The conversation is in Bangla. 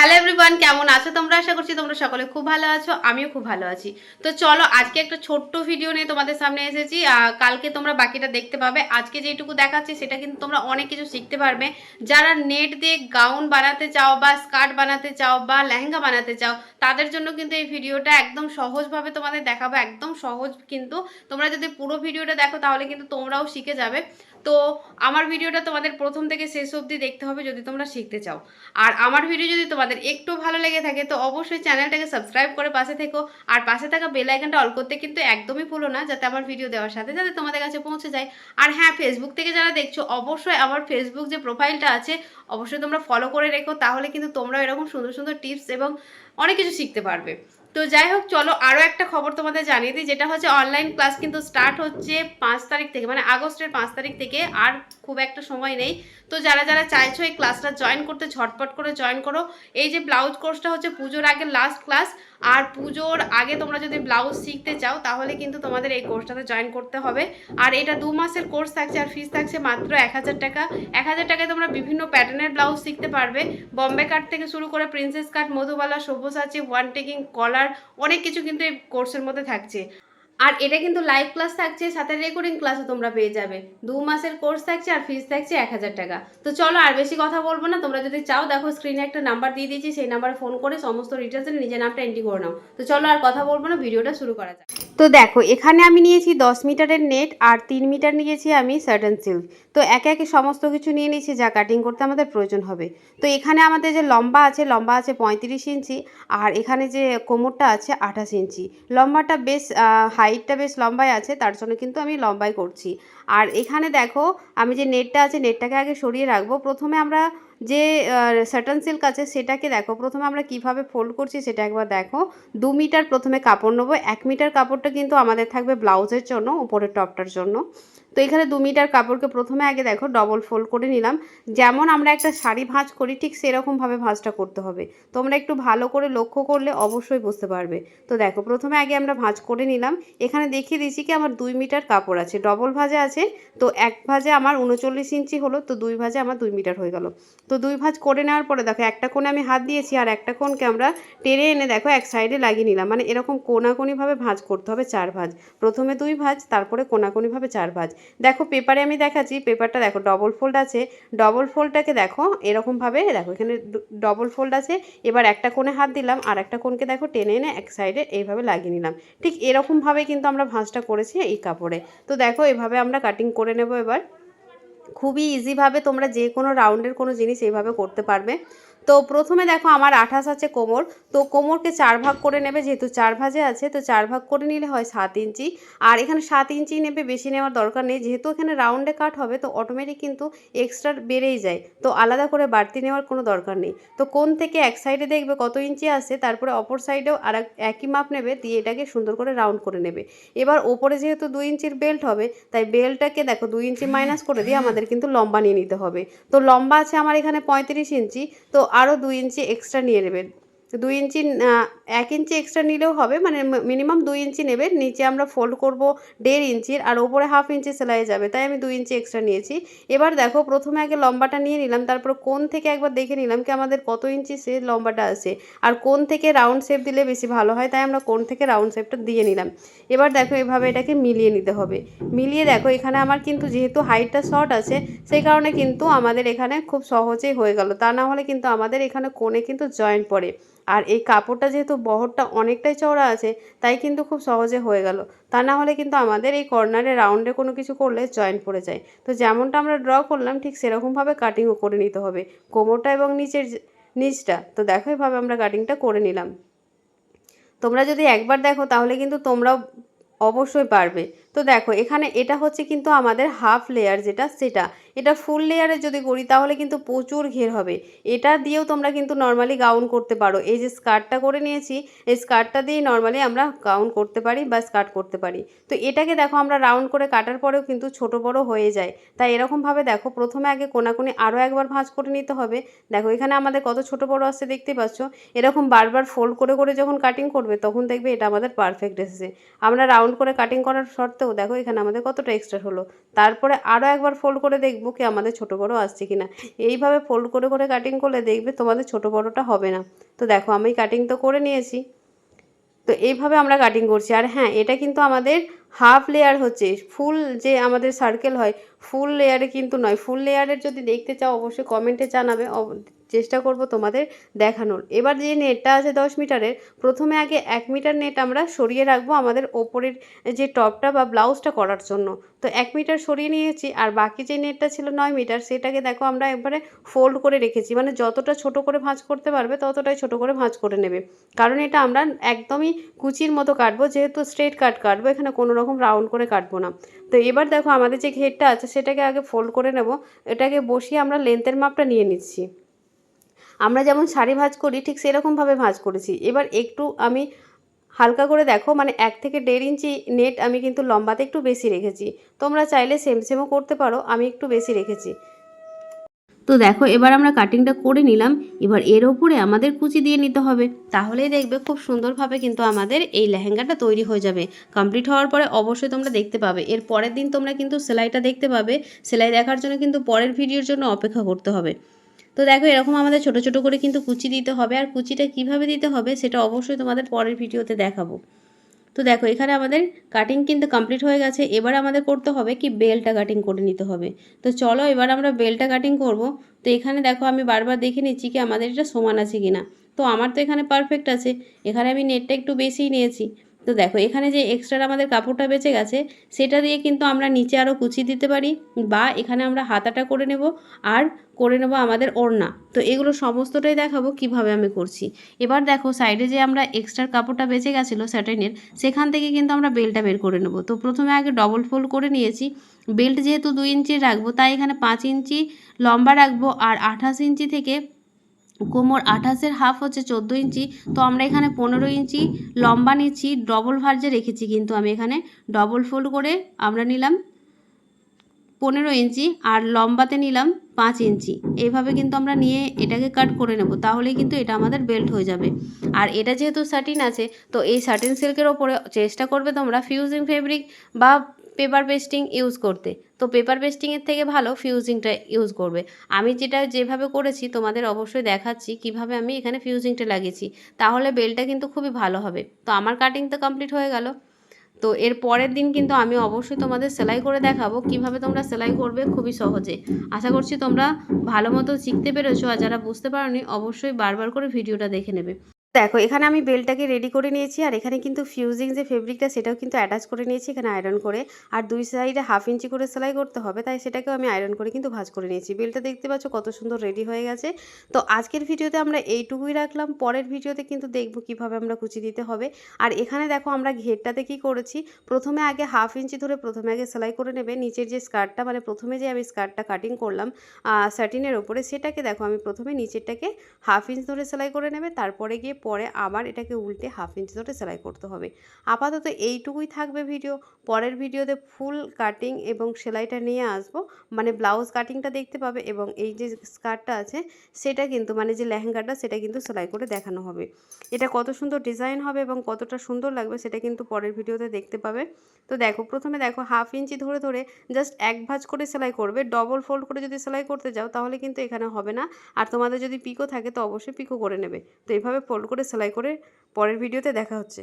হ্যালো এভরিওয়ান কেমন আছো তোমরা? আশা করছি তোমরা সকলে খুব ভালো আছো, আমিও খুব ভালো আছি। তো চলো, আজকে একটা ছোট্ট ভিডিও নিয়ে তোমাদের সামনে এসেছি। কালকে তোমরা বাকিটা দেখতে পাবে। আজকে যেটুকু দেখাচ্ছি, সেটা কিন্তু তোমরা অনেক কিছু শিখতে পারবে। যারা নেট দিয়ে গাউন বানাতে চাও বা স্কার্ট বানাতে চাও বা লেহেঙ্গা বানাতে চাও, তাদের জন্য কিন্তু এই ভিডিওটা একদম সহজভাবে তোমাদের দেখাবো। একদম সহজ কিন্তু তোমরা যদি পুরো ভিডিওটা দেখো, তাহলে কিন্তু তোমরাও শিখে যাবে। তো আমার ভিডিওটা তোমাদের প্রথম থেকে শেষ অবধি দেখতে হবে যদি তোমরা শিখতে চাও। আর আমার ভিডিও যদি তোমাদের একটু ভালো লেগে থাকে, তো অবশ্যই চ্যানেলটাকে সাবস্ক্রাইব করে পাশে থেকো। আর পাশে থাকা বেল আইকনটা অল করতে কিন্তু একদমই ভুলো না, যাতে আমার ভিডিও দেওয়ার সাথে সাথে তোমাদের কাছে পৌঁছে যায়। আর হ্যাঁ ফেসবুক থেকে যারা দেখছ, অবশ্যই আমার ফেসবুক যে প্রোফাইলটা আছে, অবশ্যই তোমরা ফলো করে রেখো, তাহলে কিন্তু তোমরা এরকম সুন্দর সুন্দর টিপস এবং অনেক কিছু শিখতে পারবে। তো যাই হোক, চলো আরও একটা খবর তোমাদের জানিয়ে দিই, যেটা হচ্ছে অনলাইন ক্লাস কিন্তু স্টার্ট হচ্ছে পাঁচ তারিখ থেকে মানে আগস্টের পাঁচ তারিখ থেকে, আর খুব একটা সময় নেই। তো যারা যারা চাইছো এই ক্লাসটা জয়েন করতে, ঝটপট করে জয়েন করো। এই যে ব্লাউজ কোর্সটা হচ্ছে পুজোর আগে লাস্ট ক্লাস আর পুজোর আগে তোমরা যদি ব্লাউজ শিখতে চাও, তাহলে কিন্তু তোমাদের এই কোর্সটাতে জয়েন করতে হবে। আর এটা দু মাসের কোর্স থাকছে, আর ফিস থাকছে মাত্র এক হাজার টাকা। এক হাজার টাকায় তোমরা বিভিন্ন প্যাটার্নের ব্লাউজ শিখতে পারবে। বম্বে কাট থেকে শুরু করে princess cut Madhubala Sabyasachi one taking collar অনেক কিছু কিন্তু এই কোর্সের মধ্যে থাকছে। আর এটা কিন্তু লাইভ ক্লাস থাকছে সাথে রেকর্ডিং ক্লাসও তোমরা পেয়ে যাবে। দু মাসের কোর্স থাকছে আর ফিস থাকছে এক হাজার টাকা। তো চলো আর বেশি কথা বলব না, তোমরা যদি চাও, দেখো স্ক্রিনে একটা নাম্বার দিয়ে দিয়েছি, সেই নাম্বারে ফোন করে সমস্ত ডিটেলসে নিজের নামটা এন্ট্রি করে নাও। তো চলো আর কথা বলব না ভিডিওটা শুরু করা যাক। তো দেখো, এখানে আমি নিয়েছি দশ মিটারের নেট আর তিন মিটার নিয়েছি আমি সার্টেন সিল্ক তো একে একে সমস্ত কিছু নিয়ে নিয়েছি, যা কাটিং করতে আমাদের প্রয়োজন হবে। তো এখানে আমাদের যে লম্বা আছে লম্বা আছে পঁয়ত্রিশ ইঞ্চি আর এখানে যে কোমরটা আছে আঠাশ ইঞ্চি। লম্বাটা বেশ হাইটটা বেশ লম্বায় আছে, তার জন্য কিন্তু আমি লম্বাই করছি। আর এখানে দেখো, আমি যে নেটটা আছে নেটটাকে আগে সরিয়ে রাখব। প্রথমে আমরা যে সাটন সিল্ক আছে, সেটাকে দেখো। প্রথমে আমরা কীভাবে ফোল্ড করছি সেটা একবার দেখো। দু মিটার প্রথমে কাপড় নেব। এক মিটার কাপড়টা কিন্তু আমাদের থাকবে ব্লাউজের জন্য, উপরের টপটার জন্য। তো এখানে দু মিটার কাপড়কে প্রথমে আগে দেখো ডবল ফোল্ড করে নিলাম। যেমন আমরা একটা শাড়ি ভাঁজ করি, ঠিক সেরকমভাবে ভাঁজটা করতে হবে। তোমরা একটু ভালো করে লক্ষ্য করলে অবশ্যই বুঝতে পারবে। তো দেখো, প্রথমে আগে আমরা ভাঁজ করে নিলাম। এখানে দেখিয়ে দিয়েছি কি আমার দুই মিটার কাপড় আছে ডবল ভাজে আছে। তো এক ভাজে আমার উনচল্লিশ ইঞ্চি হলো, তো দুই ভাজে আমার দুই মিটার হয়ে গেল। তো দুই ভাঁজ করে নেওয়ার পরে দেখো, একটা কোণে আমি হাত দিয়েছি আর একটা কোণকে আমরা টেনে এনে দেখো এক সাইডে লাগিয়ে নিলাম। মানে এরকম কোনাকুনিভাবে ভাঁজ করতে হবে চার ভাঁজ। প্রথমে দুই ভাঁজ, তারপরে কোনাকুনিভাবে চার ভাঁজ। দেখো পেপারে আমি দেখাচ্ছি, পেপারটা দেখো ডবল ফোল্ড আছে। ডবল ফোল্ডটাকে দেখো এরকমভাবে দেখো এখানে ডবল ফোল্ড আছে। এবার একটা কোণে হাত দিলাম, আর একটা কোণকে দেখো টেনে এনে এক সাইডে এইভাবে লাগিয়ে নিলাম। ঠিক এরকমভাবে কিন্তু আমরা ভাঁজটা করেছি এই কাপড়ে। তো দেখো এভাবে আমরা কাটিং করে নেব এবার। খুবই ইজিভাবে তোমরা যে কোনো রাউন্ডের কোনো জিনিস এইভাবে করতে পারবে। তো প্রথমে দেখো আমার আঠাশ আছে কোমর, তো কোমরকে চার ভাগ করে নেবে, যেহেতু চার ভাজে আছে, তো চার ভাগ করে নিলে হয় সাত ইঞ্চি। আর এখানে সাত ইঞ্চি নেবে, বেশি নেওয়ার দরকার নেই, যেহেতু এখানে রাউন্ডে কাট হবে, তো অটোমেটিক কিন্তু এক্সট্রা বেড়েই যায়। তো আলাদা করে বাড়তি নেওয়ার কোনো দরকার নেই। তো কোন থেকে এক সাইডে দেখবে কত ইঞ্চি আছে তারপরে অপর সাইডেও আর এক- একই মাপ নেবে, দিয়ে এটাকে সুন্দর করে রাউন্ড করে নেবে। এবার ওপরে যেহেতু দুই ইঞ্চির বেল্ট হবে, তাই বেল্টটাকে দেখো দুই ইঞ্চি মাইনাস করে দিয়ে আমাদের কিন্তু লম্বা নিয়ে নিতে হবে। তো লম্বা আছে আমার এখানে পঁয়ত্রিশ ইঞ্চি, তো আরও দুই ইঞ্চি এক্সট্রা নিয়ে নেবেন। দুই ইঞ্চি এক ইঞ্চি এক্সট্রা নিলেও হবে মানে মিনিমাম দুই ইঞ্চি নেবে, নিচে আমরা ফোল্ড করব দেড় ইঞ্চির, আর ওপরে হাফ ইঞ্চি সেলাই যাবে, তাই আমি দুই ইঞ্চি এক্সট্রা নিয়েছি। এবার দেখো, প্রথমে আগে লম্বাটা নিয়ে নিলাম, তারপর কোন থেকে একবার দেখে নিলাম কি আমাদের কত ইঞ্চি সে লম্বাটা আছে, আর কোন থেকে রাউন্ড শেপ দিলে বেশি ভালো হয়, তাই আমরা কোন থেকে রাউন্ড শেপটা দিয়ে নিলাম। এবার দেখো, এভাবে এটাকে মিলিয়ে নিতে হবে। মিলিয়ে দেখো, এখানে আমার কিন্তু যেহেতু হাইটটা শর্ট আছে, সেই কারণে কিন্তু আমাদের এখানে খুব সহজেই হয়ে গেল, তা না হলে কিন্তু আমাদের এখানে কোণে কিন্তু জয়েন্ট পড়ে। আর এই কাপড়টা যেহেতু বহরটা অনেকটাই চওড়া আছে, তাই কিন্তু খুব সহজে হয়ে গেল। তা না হলে কিন্তু আমাদের এই কর্নারে রাউন্ডে কোনো কিছু করলে জয়েন্ট পড়ে যায়। তো যেমনটা আমরা ড্র করলাম, ঠিক সেরকমভাবে কাটিংও করে নিতে হবে, কোমরটা এবং নিচের নিচটা। তো দেখো এভাবে আমরা কাটিংটা করে নিলাম। তোমরা যদি একবার দেখো, তাহলে কিন্তু তোমরাও অবশ্যই পারবে। তো দেখো, এখানে এটা হচ্ছে কিন্তু আমাদের হাফ লেয়ার যেটা, সেটা। এটা ফুল লেয়ারে যদি করি, তাহলে কিন্তু প্রচুর ঘের হবে। এটা দিয়েও তোমরা কিন্তু নর্মালি গাউন করতে পারো। এই যে স্কার্টটা করে নিয়েছি, এই স্কার্টটা দিয়েই নর্মালি আমরা গাউন করতে পারি বা স্কার্ট করতে পারি। তো এটাকে দেখো, আমরা রাউন্ড করে কাটার পরেও কিন্তু ছোট বড় হয়ে যায়। তাই এরকমভাবে দেখো, প্রথমে আগে কোনাকুনি আরও একবার ভাঁজ করে নিতে হবে। দেখো, এখানে আমাদের কত ছোট বড় আসছে দেখতে পাচ্ছ? এরকম বারবার ফোল্ড করে করে যখন কাটিং করবে, তখন দেখবে এটা আমাদের পারফেক্ট এসেছে। আমরা রাউন্ড করে কাটিং করার সত্ত্বেও দেখো এখানে আমাদের কতটা এক্সট্রা হলো। তারপরে আরও একবার ফোল্ড করে দেখব কি আমাদের ছোট বড় আসছে কি না এইভাবে ফোল্ড করে করে কাটিং করলে দেখবে তোমাদের ছোট বড়োটা হবে না। তো দেখো আমি কাটিং তো করে নিয়েছি। তো এইভাবে আমরা কাটিং করছি। আর হ্যাঁ এটা কিন্তু আমাদের হাফ লেয়ার হচ্ছে। ফুল যে আমাদের সার্কেল হয় ফুল লেয়ারে কিন্তু নয়। ফুল লেয়ারের যদি দেখতে চাও, অবশ্যই কমেন্টে জানাবে। চেষ্টা করব তোমাদের দেখানোর। এবার যে নেটটা আছে দশ মিটারের প্রথমে আগে এক মিটার নেট আমরা সরিয়ে রাখব আমাদের ওপরের যে টপটা বা ব্লাউজটা করার জন্য। তো এক মিটার সরিয়ে নিয়েছি, আর বাকি যে নেটটা ছিল নয় মিটার, সেটাকে দেখো আমরা একবারে ফোল্ড করে রেখেছি। মানে যতটা ছোট করে ভাঁজ করতে পারবে, ততটাই ছোট করে ভাঁজ করে নেবে। কারণ এটা আমরা একদমই কুচির মতো কাটবো, যেহেতু স্ট্রেট কাট কাটবো, এখানে কোনো রকম রাউন্ড করে কাটবো না। তো এবার দেখো আমাদের যে ঘেরটা আছে, সেটাকে আগে ফোল্ড করে নেব। এটাকে বসিয়ে আমরা লেন্থের মাপটা নিয়ে নিচ্ছি। আমরা যেমন শাড়ি ভাঁজ করি, ঠিক সেরকমভাবে ভাঁজ করেছি। এবার একটু আমি হালকা করে দেখো মানে এক থেকে দেড় ইঞ্চি নেট আমি কিন্তু লম্বাতে একটু বেশি রেখেছি। তোমরা চাইলে সেম সেমও করতে পারো, আমি একটু বেশি রেখেছি। তো দেখো, এবার আমরা কাটিংটা করে নিলাম। এবার এর ওপরে আমাদের কুচি দিয়ে নিতে হবে। তাহলেই দেখবে খুব সুন্দরভাবে কিন্তু আমাদের এই লেহেঙ্গাটা তৈরি হয়ে যাবে। কমপ্লিট হওয়ার পরে অবশ্যই তোমরা দেখতে পাবে। এর পরের দিন তোমরা কিন্তু সেলাইটা দেখতে পাবে। সেলাই দেখার জন্য কিন্তু পরের ভিডিওর জন্য অপেক্ষা করতে হবে। তো দেখো, এরকম আমাদের ছোট ছোট করে কিন্তু কুচি দিতে হবে। আর কুচিটা কীভাবে দিতে হবে সেটা অবশ্যই তোমাদের পরের ভিডিওতে দেখাবো। তো দেখো, এখানে আমাদের কাটিং কিন্তু কমপ্লিট হয়ে গেছে। এবার আমাদের করতে হবে কি, বেলটা কাটিং করে নিতে হবে। তো চলো, এবার আমরা বেলটা কাটিং করব। তো এখানে দেখো, আমি বারবার দেখে নিচ্ছি কি, আমাদের এটা সমান আছে কি না তো আমার তো এখানে পারফেক্ট আছে। এখানে আমি নেটটা একটু বেশিই নিয়েছি। তো দেখো, এখানে যে এক্সট্রা আমাদের কাপড়টা বেঁচে গেছে, সেটা দিয়ে কিন্তু আমরা নিচে আরও কুচি দিতে পারি বা এখানে আমরা হাতাটা করে নেব আর করে নেব আমাদের ওড়না। তো এগুলো সমস্তটাই দেখাবো কীভাবে আমি করছি। এবার দেখো সাইডে যে আমরা এক্সট্রার কাপড়টা বেঁচে গেছিল স্যাটাইনের সেখান থেকে কিন্তু আমরা বেলটা বের করে নেব। তো প্রথমে আগে ডবল ফোল্ড করে নিয়েছি। বেল্ট যেহেতু দুই ইঞ্চি রাখব, তাই এখানে পাঁচ ইঞ্চি লম্বা রাখব আর আঠাশ ইঞ্চি থেকে কোমর আঠাশের হাফ হচ্ছে চোদ্দ ইঞ্চি। তো আমরা এখানে পনেরো ইঞ্চি লম্বা নিচ্ছি ডবল ভার্জে রেখেছি কিন্তু আমি এখানে ডবল ফোল্ড করে আমরা নিলাম পনেরো ইঞ্চি আর লম্বাতে নিলাম পাঁচ ইঞ্চি। এইভাবে কিন্তু আমরা নিয়ে এটাকে কাট করে নেব, তাহলেই কিন্তু এটা আমাদের বেল্ট হয়ে যাবে। আর এটা যেহেতু সাটিন আছে, তো এই সাটিন সিল্কের ওপরে চেষ্টা করবে তোমরা ফিউজিং ফেব্রিক বা পেপার পেস্টিং ইউজ করতে। তো পেপার পেস্টিংয়ের থেকে ভালো ফিউজিংটা ইউজ করবে। আমি যেটা যেভাবে করেছি, তোমাদের অবশ্যই দেখাচ্ছি কীভাবে আমি এখানে ফিউজিংটা লাগিয়েছি। তাহলে বেলটা কিন্তু খুবই ভালো হবে। তো আমার কাটিং তো কমপ্লিট হয়ে গেল। তো এর পরের দিন কিন্তু আমি অবশ্যই তোমাদের সেলাই করে দেখাবো কীভাবে তোমরা সেলাই করবে খুবই সহজে। আশা করছি তোমরা ভালো মতো শিখতে পেরেছ আর যারা বুঝতে পারোনি, অবশ্যই বারবার করে ভিডিওটা দেখে নেবে। দেখো, এখানে আমি বেলটাকে রেডি করে নিয়েছি আর এখানে কিন্তু ফিউজিং যে ফেব্রিকটা সেটাও কিন্তু অ্যাটাচ করে নিয়েছি এখানে আয়রন করে। আর দুই সাইডে হাফ ইঞ্চি করে সেলাই করতে হবে, তাই সেটাকেও আমি আয়রন করে কিন্তু ভাজ করে নিয়েছি। বেলটা দেখতে পাচ্ছ কত সুন্দর রেডি হয়ে গেছে। তো আজকের ভিডিওতে আমরা এইটুকুই রাখলাম, পরের ভিডিওতে কিন্তু দেখব কীভাবে আমরা কুচি দিতে হবে। আর এখানে দেখো আমরা ঘেরটাতে কি করেছি, প্রথমে আগে হাফ ইঞ্চি ধরে প্রথমে আগে সেলাই করে নেবে। নিচের যে স্কার্টটা মানে প্রথমে যে আমি স্কার্টটা কাটিং করলাম স্যাটিনের ওপরে, সেটাকে দেখো আমি প্রথমে নিচেরটাকে হাফ ইঞ্চ ধরে সেলাই করে নেবে। তারপরে গিয়ে পরে আবার এটাকে উল্টে হাফ ইঞ্চ ধরে সেলাই করতে হবে। আপাতত এইটুকুই থাকবে ভিডিও পরের ভিডিওতে ফুল কাটিং এবং সেলাইটা নিয়ে আসব। মানে ব্লাউজ কাটিংটা দেখতে পাবে এবং এই যে স্কার্টটা আছে, সেটা কিন্তু মানে যে লেহেঙ্গাটা, সেটা কিন্তু সেলাই করে দেখানো হবে। এটা কত সুন্দর ডিজাইন হবে এবং কতটা সুন্দর লাগবে, সেটা কিন্তু পরের ভিডিওতে দেখতে পাবে। তো দেখো, প্রথমে দেখো হাফ ইঞ্চি ধরে ধরে জাস্ট এক ভাঁজ করে সেলাই করবে। ডবল ফোল্ড করে যদি সেলাই করতে যাও, তাহলে কিন্তু এখানে হবে না। আর তোমাদের যদি পিকো থাকে, তো অবশ্যই পিকো করে নেবে। তো এইভাবে ফোল্ড করে সেলাই করে পরের ভিডিওতে দেখা হচ্ছে।